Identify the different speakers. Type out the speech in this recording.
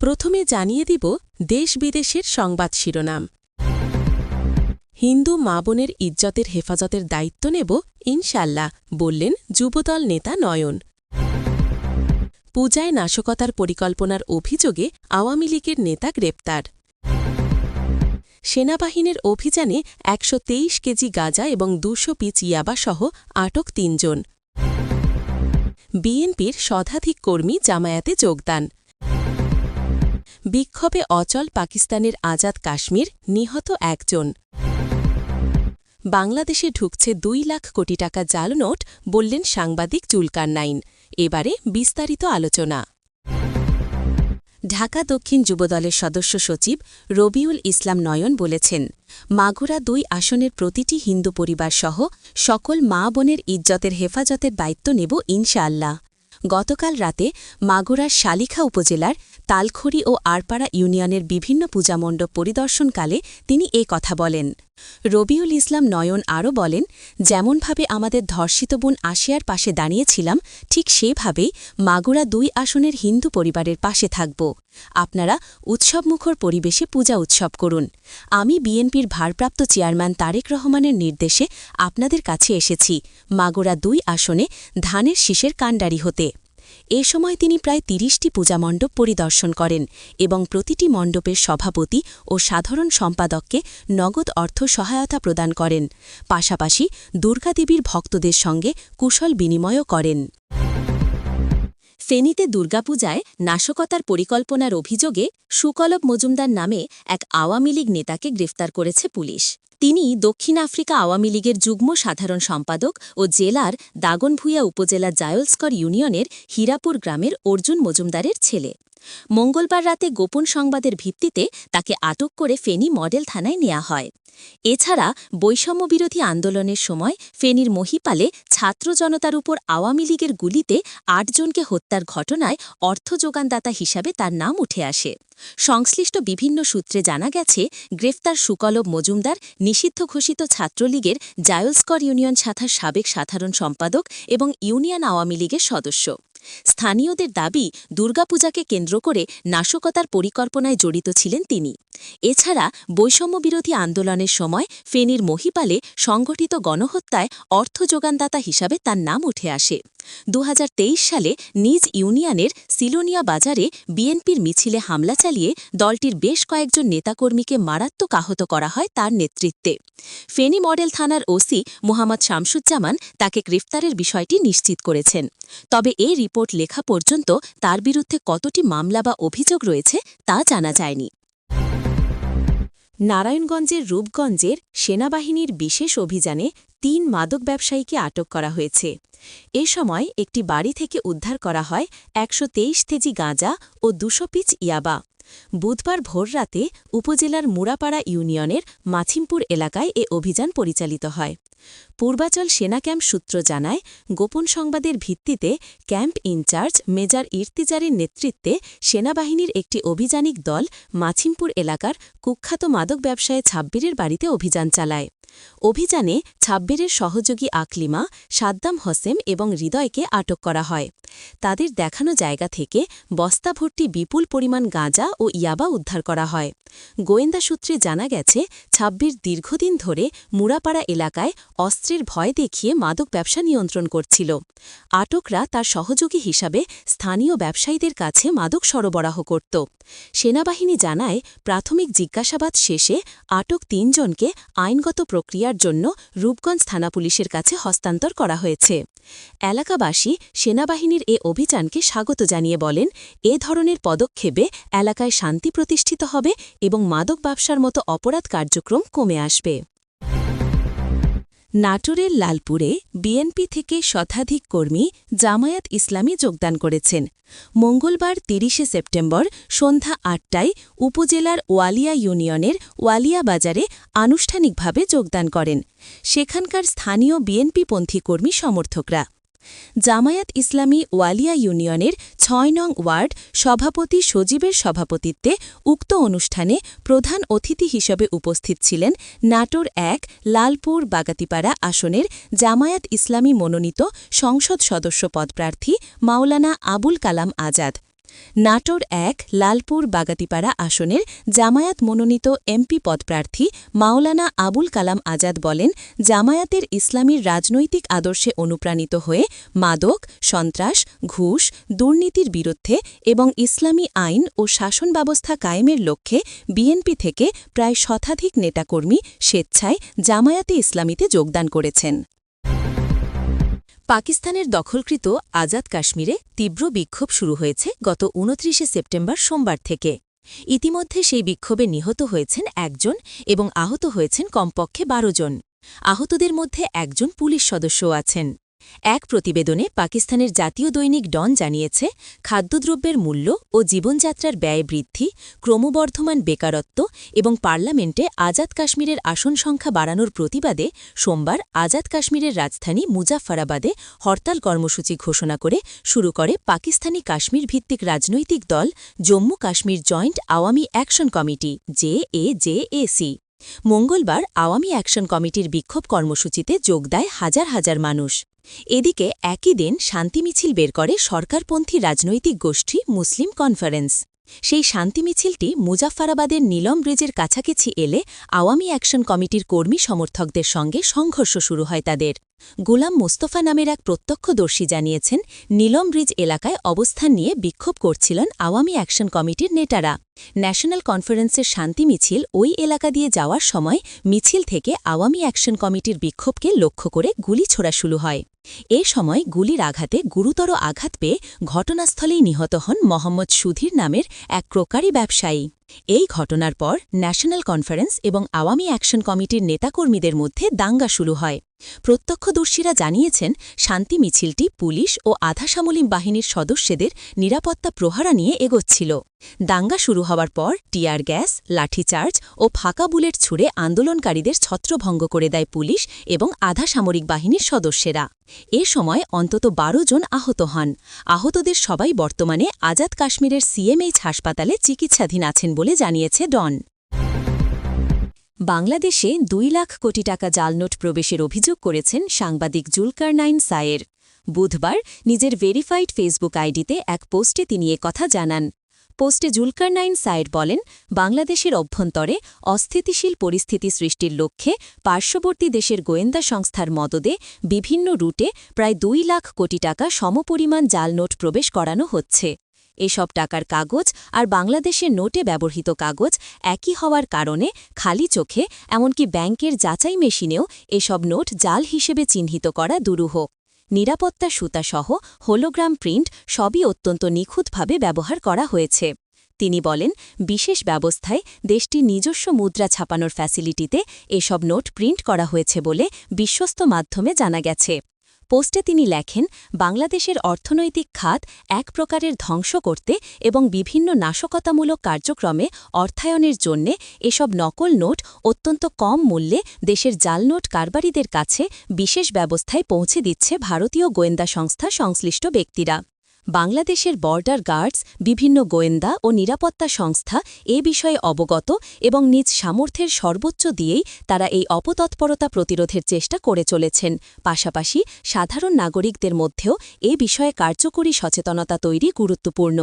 Speaker 1: প্রথমে জানিয়ে দিব দেশ বিদেশের সংবাদ শিরোনাম। হিন্দু মা বোনের ইজ্জতের হেফাজতের দায়িত্ব নেব ইনশাল্লাহ বললেন যুবদল নেতা নয়ন। পূজায় নাশকতার পরিকল্পনার অভিযোগে আওয়ামী লীগের নেতা গ্রেপ্তার। সেনাবাহিনীর অভিযানে একশো তেইশ কেজি গাঁজা এবং দুশো পিচ ইয়াবাসহ আটক তিনজন। বিএনপির শতাধিক কর্মী জামায়াতে যোগদান। বিক্ষোভে অচল পাকিস্তানের আজাদ কাশ্মীর নিহত একজন। বাংলাদেশে ঢুকছে দুই লাখ কোটি টাকা জাল নোট, বললেন সাংবাদিক জুলকার নাইন। এবারে বিস্তারিত আলোচনা। ঢাকা দক্ষিণ যুবদলের সদস্য সচিব রবিউল ইসলাম নয়ন বলেছেন, মাগুরা দুই আসনের প্রতিটি হিন্দু পরিবার সহ সকল মা বোনের ইজ্জতের হেফাজতের দায়িত্ব নেব ইনশাআল্লাহ। গতকাল রাতে মাগুরার শালিখা উপজেলার তালখড়ি ও আরপাড়া ইউনিয়নের বিভিন্ন পূজামণ্ডপ পরিদর্শনকালে তিনি এ কথা বলেন। রবিউল ইসলাম নয়ন আরও বলেন, যেমনভাবে আমাদের ধর্ষিত বোন আসিয়ার পাশে দাঁড়িয়েছিলাম, ঠিক সেভাবেই মাগুরা দুই আসনের হিন্দু পরিবারের পাশে থাকব। আপনারা উৎসবমুখর পরিবেশে পূজা উৎসব করুন। আমি বিএনপির ভারপ্রাপ্ত চেয়ারম্যান তারেক রহমানের নির্দেশে আপনাদের কাছে এসেছি, মাগুরা দুই আসনে ধানের শীষের কাণ্ডারি হতে। এ সময় তিনি প্রায় তিরিশটি পূজামণ্ডপ পরিদর্শন করেন এবং প্রতিটি মণ্ডপের সভাপতি ও সাধারণ সম্পাদককে নগদ অর্থ সহায়তা প্রদান করেন। পাশাপাশি দুর্গাদেবীর ভক্তদের সঙ্গে কুশল বিনিময়ও করেন। ফেনীতে দুর্গাপূজায় নাশকতার পরিকল্পনার অভিযোগে সুকলব মজুমদার নামে এক আওয়ামী লীগ নেতাকে গ্রেফতার করেছে পুলিশ। তিনি দক্ষিণ আফ্রিকা আওয়ামী লীগের যুগ্ম সাধারণ সম্পাদক ও জেলার দাগনভূঞা উপজেলা জায়লস্কর ইউনিয়নের হীরাপুর গ্রামের অর্জুন মজুমদারের ছেলে। মঙ্গলবার রাতে গোপন সংবাদের ভিত্তিতে তাকে আটক করে ফেনী মডেল থানায় নেওয়া হয়। এছাড়া বৈষম্যবিরোধী আন্দোলনের সময় ফেনীর মহিপালে ছাত্র জনতার উপর আওয়ামী লীগের গুলিতে আটজনকে হত্যার ঘটনায় অর্থ যোগানদাতা হিসাবে তার নাম উঠে আসে। সংশ্লিষ্ট বিভিন্ন সূত্রে জানা গেছে, গ্রেফতার সুকলব মজুমদার, নিষিদ্ধ ঘোষিত ছাত্রলীগের জায়লস্কর ইউনিয়ন শাখার সাবেক সাধারণ সম্পাদক এবং ইউনিয়ন আওয়ামী লীগের সদস্য। স্থানীয়দের দাবি, দুর্গাপূজাকে কেন্দ্র করে নাশকতার পরিকল্পনায় জড়িত ছিলেন তিনি। এছাড়া বৈষম্যবিরোধী আন্দোলনের সময় ফেনীর মহিপালে সংগঠিত গণহত্যায় অর্থ যোগানদাতা হিসাবে তার নাম উঠে আসে। দু সালে নিজ ইউনিয়নের সিলোনিয়া বাজারে বিএনপির মিছিলে হামলা চালিয়ে দলটির বেশ কয়েকজন নেতাকর্মীকে মারাত্মক আহত করা হয় তার নেতৃত্বে। ফেনী মডেল থানার ওসি মোহাম্মদ শামসুজ্জামান তাকে গ্রেফতারের বিষয়টি নিশ্চিত করেছেন। তবে এ রিপোর্ট লেখা পর্যন্ত তার বিরুদ্ধে কতটি মামলা বা অভিযোগ রয়েছে তা জানা যায়নি। নারায়ণগঞ্জের রূপগঞ্জের সেনাবাহিনীর বিশেষ অভিযানে তিন মাদক ব্যবসায়ীকে আটক করা হয়েছে। এ সময় একটি বাড়ি থেকে উদ্ধার করা হয় একশো তেইশ কেজি গাঁজা ও দুশো পিচ ইয়াবা। বুধবার ভোররাতে উপজেলার মুড়াপাড়া ইউনিয়নের মাছিমপুর এলাকায় এ অভিযান পরিচালিত হয়। পূর্বাচল সেনা ক্যাম্প সূত্র জানায়, গোপন সংবাদের ভিত্তিতে ক্যাম্প ইনচার্জ মেজর ইর্তিজারের নেতৃত্বে সেনাবাহিনীর একটি অভিযানিক দল মাছিমপুর এলাকার কুখ্যাত মাদক ব্যবসায়ী ছাব্বিরের বাড়িতে অভিযান চালায়। অভিযানে ছাব্বিরের সহযোগী আকলিমা, সাদ্দাম হোসেম এবং হৃদয়কে আটক করা হয়। তাদের দেখানো জায়গা থেকে বস্তা ভর্তি বিপুল পরিমাণ গাঁজা ও ইয়াবা উদ্ধার করা হয়। গোয়েন্দা সূত্রে জানা গেছে, ছাব্বির দীর্ঘদিন ধরে মুড়াপাড়া এলাকায় অস্ত্রের ভয় দেখিয়ে মাদক ব্যবসা নিয়ন্ত্রণ করছিল। আটকরা তার সহযোগী হিসাবে স্থানীয় ব্যবসায়ীদের কাছে মাদক সরবরাহ করত। সেনাবাহিনী জানায়, প্রাথমিক জিজ্ঞাসাবাদ শেষে আটক তিনজনকে আইনগত প্রক্রিয়ার জন্য রূপগঞ্জ থানা পুলিশের কাছে হস্তান্তর করা হয়েছে। এলাকাবাসী সেনাবাহিনীর এ অভিযানকে স্বাগত জানিয়ে বলেন, এ ধরনের পদক্ষেপে এলাকায় শান্তি প্রতিষ্ঠিত হবে এবং মাদক ব্যবসার মতো অপরাধ কার্যক্রম কমে আসবে। নাটোরের লালপুরে বিএনপি থেকে শতাধিক কর্মী জামায়াত ইসলামী যোগদান করেছেন। মঙ্গলবার তিরিশে সেপ্টেম্বর সন্ধ্যা আটটায় উপজেলার ওয়ালিয়া ইউনিয়নের ওয়ালিয়া বাজারে আনুষ্ঠানিকভাবে যোগদান করেন। সেখানকার স্থানীয় বিএনপিপন্থী কর্মী সমর্থকরা। জামায়াত ইসলামী ওয়ালিয়া ইউনিয়নের ছয় নং ওয়ার্ড সভাপতি সজীবের সভাপতিত্বে উক্ত অনুষ্ঠানে প্রধান অতিথি হিসেবে উপস্থিত ছিলেন নাটোর এক লালপুর বাগাতিপাড়া আসনের জামায়াত ইসলামী মনোনীত সংসদ সদস্য পদপ্রার্থী মাওলানা আবুল কালাম আজাদ। নাটোর এক লালপুর বাগাতিপাড়া আসনের জামায়াত মনোনীত এমপি পদপ্রার্থী মাওলানা আবুল কালাম আজাদ বলেন, জামায়াতের ইসলামীর রাজনৈতিক আদর্শে অনুপ্রাণিত হয়ে মাদক, সন্ত্রাস, ঘুষ, দুর্নীতির বিরুদ্ধে এবং ইসলামী আইন ও শাসন ব্যবস্থা কায়েমের লক্ষ্যে বিএনপি থেকে প্রায় শতাধিক নেতাকর্মী স্বেচ্ছায় জামায়াতে ইসলামীতে যোগদান করেছেন। পাকিস্তানের দখলকৃত আজাদ কাশ্মীরে তীব্র বিক্ষোভ শুরু হয়েছে গত উনত্রিশে সেপ্টেম্বর সোমবার থেকে। ইতিমধ্যে সেই বিক্ষোভে নিহত হয়েছেন একজন এবং আহত হয়েছেন কমপক্ষে বারো জন। আহতদের মধ্যে একজন পুলিশ সদস্য আছেন। এক প্রতিবেদনে পাকিস্তানের জাতীয় দৈনিক ডন জানিয়েছে, খাদ্যদ্রব্যের মূল্য ও জীবনযাত্রার ব্যয় বৃদ্ধি, ক্রমবর্ধমান বেকারত্ব এবং পার্লামেন্টে আজাদ কাশ্মীরের আসন সংখ্যা বাড়ানোর প্রতিবাদে সোমবার আজাদ কাশ্মীরের রাজধানী মুজাফফরাবাদে হরতাল কর্মসূচি ঘোষণা করে শুরু করে পাকিস্তানি কাশ্মীর ভিত্তিক রাজনৈতিক দল Jammu Kashmir joint Awami action committee, J A J A C. মঙ্গলবার আওয়ামী অ্যাকশন কমিটির বিক্ষোভ কর্মসূচিতে যোগ দেয় হাজার হাজার মানুষ। এদিকে একই দিন শান্তি মিছিল বের করে সরকারপন্থী রাজনৈতিক গোষ্ঠী মুসলিম কনফারেন্স। সেই শান্তি মিছিলটি মুজাফফরাবাদের নীলম ব্রিজের কাছাকাছি এলে আওয়ামী অ্যাকশন কমিটির কর্মী সমর্থকদের সঙ্গে সংঘর্ষ শুরু হয় তাদের। গোলাম মোস্তফা নামের এক প্রত্যক্ষদর্শী জানিয়েছেন, নীলম ব্রিজ এলাকায় অবস্থান নিয়ে বিক্ষোভ করছিলেন আওয়ামী অ্যাকশন কমিটির নেতারা। ন্যাশনাল কনফারেন্সের শান্তি মিছিল ওই এলাকা দিয়ে যাওয়ার সময় মিছিল থেকে আওয়ামী অ্যাকশন কমিটির বিক্ষোভকে লক্ষ্য করে গুলি ছোড়া শুরু হয়। এ সময় গুলির আঘাতে গুরুতর আঘাত পেয়ে ঘটনাস্থলেই নিহত হন মোহাম্মদ সুধীর নামের এক ক্রোকারি ব্যবসায়ী। এই ঘটনার পর ন্যাশনাল কনফারেন্স এবং আওয়ামী অ্যাকশন কমিটির নেতাকর্মীদের মধ্যে দাঙ্গা শুরু হয়। প্রত্যক্ষদর্শীরা জানিয়েছেন, শান্তি মিছিলটি পুলিশ ও আধাসামলিম বাহিনীর সদস্যদের নিরাপত্তা প্রহারা নিয়ে এগোচ্ছিল। দাঙ্গা শুরু হওয়ার পর টিয়ার গ্যাস, লাঠিচার্জ ও ফাঁকা বুলেট ছুড়ে আন্দোলনকারীদের ছত্রভঙ্গ করে দেয় পুলিশ এবং আধা সামরিক বাহিনীর সদস্যেরা। এ সময় অন্তত বারো জন আহত হন। আহতদের সবাই বর্তমানে আজাদ কাশ্মীরের সিএমএইচ হাসপাতালে চিকিৎসাধীন আছেন বলে জানিয়েছে ডন। বাংলাদেশে দুই লাখ কোটি টাকা জালনোট প্রবেশের অভিযোগ করেছেন সাংবাদিক জুলকারনাইন সায়ের। বুধবার নিজের ভেরিফাইড ফেসবুক আইডিতে এক পোস্টে তিনি কথা জানান। পোস্টে জুলকারনাইন সায়ের বলেন, বাংলাদেশের অভ্যন্তরে অস্থিতিশীল পরিস্থিতি সৃষ্টির লক্ষ্যে পার্শ্ববর্তী দেশের গোয়েন্দা সংস্থার মদদে বিভিন্ন রুটে প্রায় দুই লাখ কোটি টাকা সমপরিমাণ জাল নোট প্রবেশ করানো হচ্ছে। এসব টাকার কাগজ আর বাংলাদেশের নোটে ব্যবহৃত কাগজ একই হওয়ার কারণে খালি চোখে, এমনকি ব্যাংকের যাচাই মেশিনেও এসব নোট জাল হিসেবে চিহ্নিত করা দুরূহ। নিরাপত্তা সুতাসহ হোলোগ্রাম প্রিন্ট সবই অত্যন্ত নিখুঁতভাবে ব্যবহার করা হয়েছে। তিনি বলেন, বিশেষ ব্যবস্থায় দেশটির নিজস্ব মুদ্রা ছাপানোর ফ্যাসিলিটিতে এসব নোট প্রিন্ট করা হয়েছে বলে বিশ্বস্ত মাধ্যমে জানা গেছে। পোস্টে তিনি লেখেন, বাংলাদেশের অর্থনৈতিক খাত এক প্রকারের ধ্বংস করতে এবং বিভিন্ন নাশকতামূলক কার্যক্রমে অর্থায়নের জন্যে এসব নকল নোট অত্যন্ত কম মূল্যে দেশের জাল নোট কারবারিদের কাছে বিশেষ ব্যবস্থায় পৌঁছে দিচ্ছে ভারতীয় গোয়েন্দা সংস্থা সংশ্লিষ্ট ব্যক্তিরা। বাংলাদেশের বর্ডার গার্ডস, বিভিন্ন গোয়েন্দা ও নিরাপত্তা সংস্থা এ বিষয়ে অবগত এবং নিজ সামর্থ্যের সর্বোচ্চ দিয়েই তারা এই অপতৎপরতা প্রতিরোধের চেষ্টা করে চলেছেন। পাশাপাশি সাধারণ নাগরিকদের মধ্যেও এ বিষয়ে কার্যকরী সচেতনতা তৈরি গুরুত্বপূর্ণ।